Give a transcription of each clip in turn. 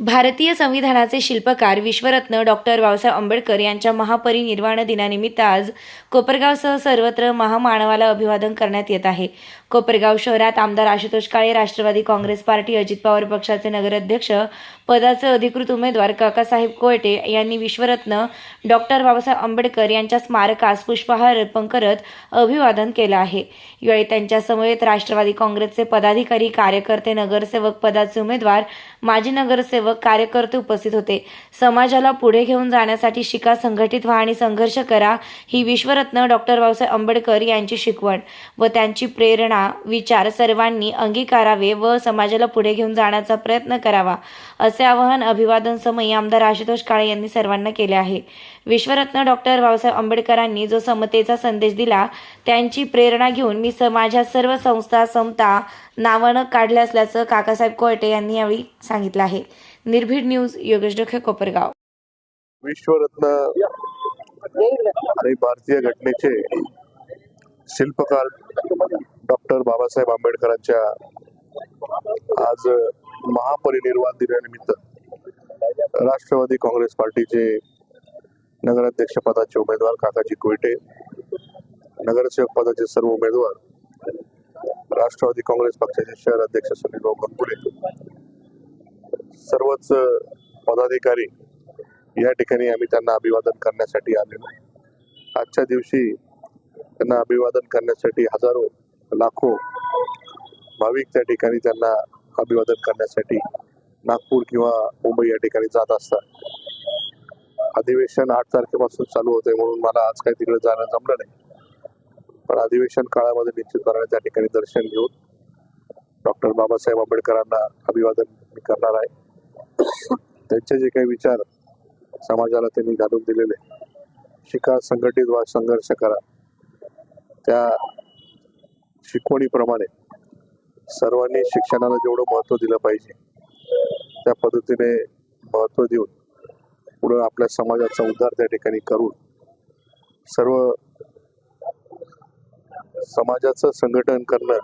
भारतीय संविधानाचे शिल्पकार विश्वरत्न डॉक्टर बाबासाहेब आंबेडकर यांच्या महापरिनिर्वाण दिनानिमित्त आज कोपरगावसह सर्वत्र महामानवाला अभिवादन करण्यात येत आहे. कोपरगाव शहरात आमदार आशुतोष काळे राष्ट्रवादी काँग्रेस पार्टी अजित पवार पक्षाचे नगराध्यक्ष पदाचे अधिकृत उमेदवार काकासाहेब कोयटे यांनी विश्वरत्न डॉक्टर बाबासाहेब आंबेडकर यांच्या स्मारकास पुष्पहार अर्पण करत अभिवादन केलं आहे. यावेळी त्यांच्या समवेत राष्ट्रवादी काँग्रेसचे पदाधिकारी कार्यकर्ते नगरसेवक पदाचे उमेदवार माजी नगरसेवक कार्यकर्ते उपस्थित होते. समाजाला पुढे घेऊन जाण्यासाठी शिका संघटित व्हा आणि संघर्ष करा ही विश्वरत्न डॉक्टर बाबासाहेब आंबेडकर यांची शिकवण व त्यांची प्रेरणा विचार सर्वांनी अंगीकारावे व समाजाला पुढे घेऊन जाण्याचा प्रयत्न करावा असे आवाहन अभिवादन समयी आमदार आशुतोष काळे यांनी सर्वांना केले आहे. विश्वरत्न डॉक्टर बाबासाहेब आंबेडकरांनी जो समतेचा संदेश दिला त्यांची प्रेरणा घेऊन मी समाजात सर्व संस्था समता नावानं काढले असल्याचं काकासाहेब कोयटे यांनी यावेळी सांगितलं आहे. निर्भीड न्यूज योगेश डोखे कोपरगाव. विश्वरत्न आणि भारतीय घटनेचे शिल्पकार डॉक्टर बाबासाहेब आंबेडकरांच्या आज महापरिनिर्वाण दिनानिमित्त राष्ट्रवादी काँग्रेस पार्टीचे नगराध्यक्ष पदाचे उमेदवार काकाजी कोयटे नगरसेवक पदाचे सर्व उमेदवार राष्ट्रवादी काँग्रेस पक्षाचे शहर अध्यक्ष सुनील भाऊ कंकुले सर्वच पदाधिकारी या ठिकाणी आम्ही त्यांना अभिवादन करण्यासाठी आलेलो आजच्या दिवशी त्यांना अभिवादन करण्यासाठी हजारो लाखो भाविक त्या ठिकाणी त्यांना अभिवादन करण्यासाठी नागपूर किंवा मुंबई या ठिकाणी जात असतात. अधिवेशन आठ तारखेपासून चालू होते म्हणून मला आज काही तिकडे जाणं जमलं नाही. पण अधिवेशन काळामध्ये निश्चितपणे त्या ठिकाणी दर्शन घेऊन डॉक्टर बाबासाहेब आंबेडकरांना अभिवादन मी करणार आहे. त्यांचे जे काही विचार समाजाला त्यांनी घालून दिलेले शिका संघटित वा संघर्ष करा त्या शिकवणीप्रमाणे सर्वांनी शिक्षणाला जेवढं महत्त्व दिलं पाहिजे त्या पद्धतीने महत्त्व देऊन पुढं आपल्या समाजाचा उद्धार त्या ठिकाणी करून सर्व समाजाचं संघटन करणं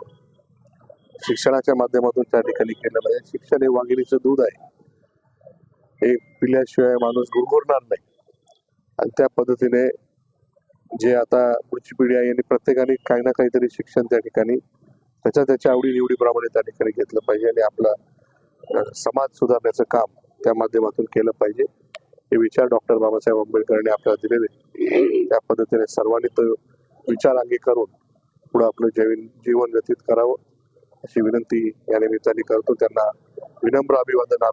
शिक्षणाच्या माध्यमातून त्या ठिकाणी केलं पाहिजे शिक्षण हे वाघिणीचं दूध आहे. हे पिल्याशिवाय माणूस गुरगुरणार नाही. आणि त्या पद्धतीने जे आता पुढची पिढी आहे यांनी प्रत्येकाने काही ना काहीतरी शिक्षण त्या ठिकाणी त्याच्या त्याच्या आवडीनिवडीप्रमाणे त्या ठिकाणी घेतलं पाहिजे आणि आपला समाज सुधारण्याचं काम त्या माध्यमातून केलं पाहिजे. हे विचार डॉक्टर बाबासाहेब आंबेडकरांनी आपल्याला दिलेले त्या पद्धतीने सर्वांनी तो विचार अंगी करून पुढं आपलं जीवन जीवन व्यतीत करावं अशी विनंती या निमित्ताने करतो. त्यांना विनम्र अभिवादन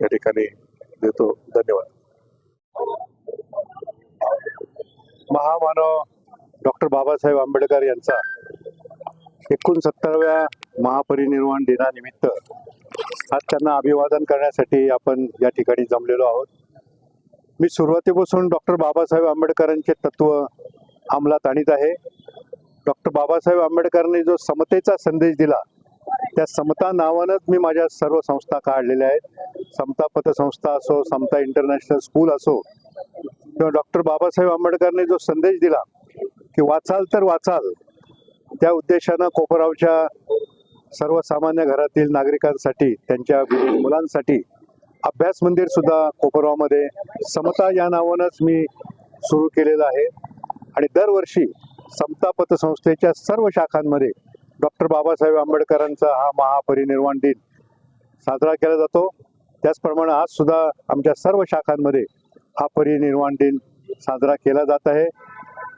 या ठिकाणी देतो. धन्यवाद. महामानव डॉक्टर बाबासाहेब आंबेडकर यांचा एकोणसत्तराव्या महापरिनिर्वाण दिनानिमित्त आज त्यांना अभिवादन करण्यासाठी आपण या ठिकाणी जमलेलो आहोत. मी सुरुवातीपासून डॉक्टर बाबासाहेब आंबेडकरांचे तत्व अंमलात आणीत आहे. डॉक्टर बाबासाहेब आंबेडकरांनी जो समतेचा संदेश दिला त्या समता नावानंच मी माझ्या सर्व संस्था काढलेल्या आहेत. समता पतसंस्था असो समता इंटरनॅशनल स्कूल असो किंवा डॉक्टर बाबासाहेब आंबेडकरने जो संदेश दिला की वाचाल तर वाचाल त्या उद्देशानं कोपरावच्या सर्वसामान्य घरातील नागरिकांसाठी त्यांच्या मुलांसाठी अभ्यास मंदिर सुद्धा कोपरावमध्ये समता या नावानंच मी सुरू केलेलं आहे. आणि दरवर्षी समता पतसंस्थेच्या सर्व शाखांमध्ये डॉक्टर बाबासाहेब आंबेडकरांचा हा महापरिनिर्वाण दिन साजरा केला जातो. त्याचप्रमाणे आज सुद्धा आमच्या सर्व शाखांमध्ये हा परिनिर्वाण दिन साजरा केला जात आहे.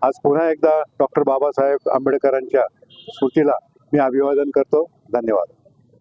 आज पुन्हा एकदा डॉक्टर बाबासाहेब आंबेडकरांच्या स्मृतीला मी अभिवादन करतो. धन्यवाद.